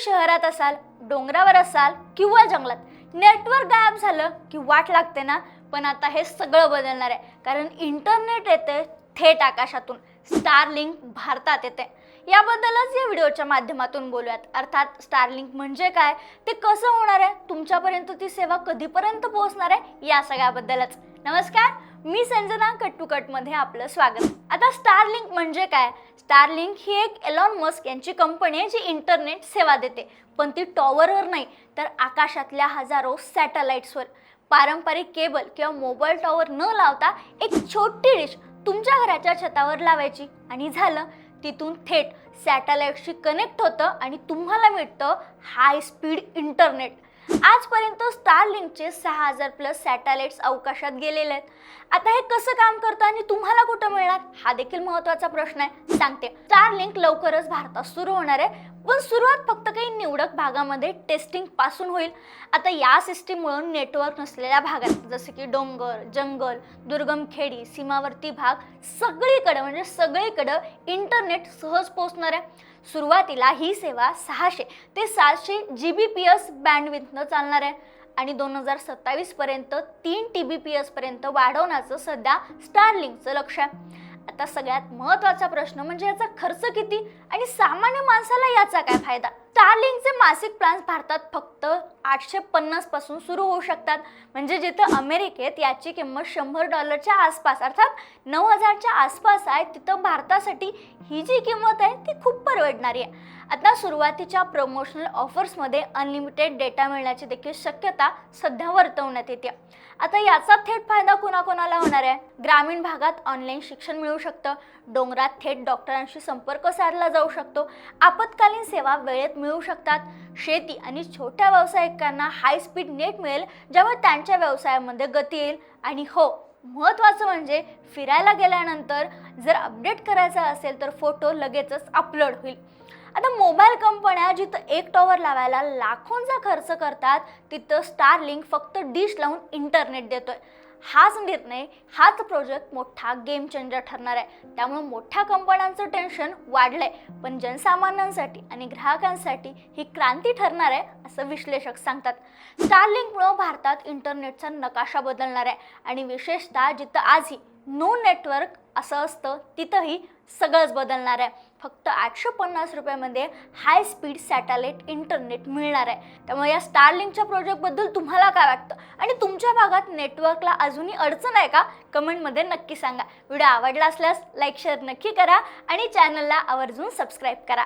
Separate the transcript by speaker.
Speaker 1: शहरात असाल डोंगरावर असाल किंवा जंगलात नेटवर्क गायब झालं की वाट लागते ना? पण आता हे सगळं बदलणार आहे. कारण इंटरनेट येते थेट आकाशातून. स्टारलिंक भारतात येते. याबद्दलच या व्हिडिओच्या माध्यमातून बोलूयात. अर्थात स्टारलिंक म्हणजे काय? ते कसं होणार आहे? तुमच्यापर्यंत ती सेवा कधीपर्यंत पोहोचणार आहे? या सगळ्याबद्दलच. नमस्कार. मी संजना कट टू कटमध्ये आपलं स्वागत. आता स्टारलिंक म्हणजे काय? स्टारलिंक ही एक एलॉन मस्क यांची कंपनी आहे जी इंटरनेट सेवा देते. पण ती टॉवरवर नाही तर आकाशातल्या हजारो सॅटेलाइट्सवर पारंपरिक केबल किंवा मोबाईल टॉवर न लावता एक छोटी डिश तुमच्या घराच्या छतावर लावायची. आणि झालं तिथून थेट सॅटेलाइटशी कनेक्ट होतं आणि तुम्हाला मिळतं हाय स्पीड इंटरनेट आजपर्यंत स्टारलिंकचे सहा हजार प्लस सॅटेलाइट्स अवकाशात गेलेले आहेत. आता हे कसं काम करतं आणि तुम्हाला कुठं मिळणार? हा देखील महत्त्वाचा प्रश्न आहे. सांगते. स्टारलिंक लवकरच भारतात सुरू होणार आहे. पण सुरुवात फक्त काही निवडक भागामध्ये टेस्टिंगपासून होईल. आता या सिस्टीममुळे नेटवर्क नसलेल्या भागात जसे की डोंगर जंगल दुर्गम खेडी सीमावर्ती भाग सगळीकडे म्हणजे सगळीकडं इंटरनेट सहज पोहोचणार आहे. सुरुवातीला ही सेवा सहाशे ते सातशे जी बी पी एस बँडविथनं चालणार आहे. आणि दोन हजार सत्तावीसपर्यंत तीन टी बी पी एसपर्यंत वाढवण्याचं सध्या स्टारलिंकचं लक्ष आहे. आता सगळ्यात महत्त्वाचा प्रश्न म्हणजे याचा खर्च किती? आणि सामान्य माणसाला याचा काय फायदा? स्टारलिंकचे मासिक प्लॅन्स भारतात फक्त आठशे पन्नासपासून सुरू होऊ शकतात. म्हणजे जिथं अमेरिकेत याची किंमत शंभर डॉलरच्या आसपास अर्थात नऊ हजारच्या आसपास आहे तिथं भारतासाठी ही जी किंमत आहे ती खूप परवडणारी आहे. आता सुरुवातीच्या प्रमोशनल ऑफर्समध्ये अनलिमिटेड डेटा मिळण्याची देखील शक्यता सध्या वर्तवण्यात येते. आता याचा थेट फायदा कोणाकोणाला होणार आहे? ग्रामीण भागात ऑनलाईन शिक्षण मिळू शकतं. डोंगरात थेट डॉक्टरांशी संपर्क साधला जाऊ शकतो. आपत्कालीन सेवा वेळेत मिळू शकतात. शेती आणि छोट्या व्यावसायिकांना हाय स्पीड नेट मिळेल ज्यामुळे त्यांच्या व्यवसायामध्ये गती येईल. आणि हो महत्त्वाचं म्हणजे फिरायला गेल्यानंतर जर अपडेट करायचा असेल तर फोटो लगेचच अपलोड होईल. आता मोबाईल कंपन्या जिथं एक टॉवर लावायला लाखोंचा खर्च करतात तिथं स्टारलिंक फक्त डिश लावून इंटरनेट देतोय. हाच निर्णय हाच प्रोजेक्ट मोठा गेम चेंजर ठरणार आहे. त्यामुळे मोठ्या कंपन्यांचं टेन्शन वाढलंय. पण जनसामान्यांसाठी आणि ग्राहकांसाठी ही क्रांती ठरणार आहे असं विश्लेषक सांगतात. स्टारलिंकमुळं भारतात इंटरनेटचा नकाशा बदलणार आहे. आणि विशेषतः जिथं आजही नो नेटवर्क असं असतं तिथंही सगळंच बदलणार आहे. फक्त आठशे पन्नास रुपयामध्ये हाय स्पीड सॅटेलाइट इंटरनेट मिळणार आहे. त्यामुळे या स्टारलिंकच्या प्रोजेक्टबद्दल तुम्हाला काय वाटतं? आणि तुमच्या भागात नेटवर्कला अजूनही अडचण आहे का? कमेंटमध्ये नक्की सांगा. व्हिडिओ आवडला असल्यास लाईक शेअर नक्की करा आणि चॅनलला आवर्जून सबस्क्राईब करा.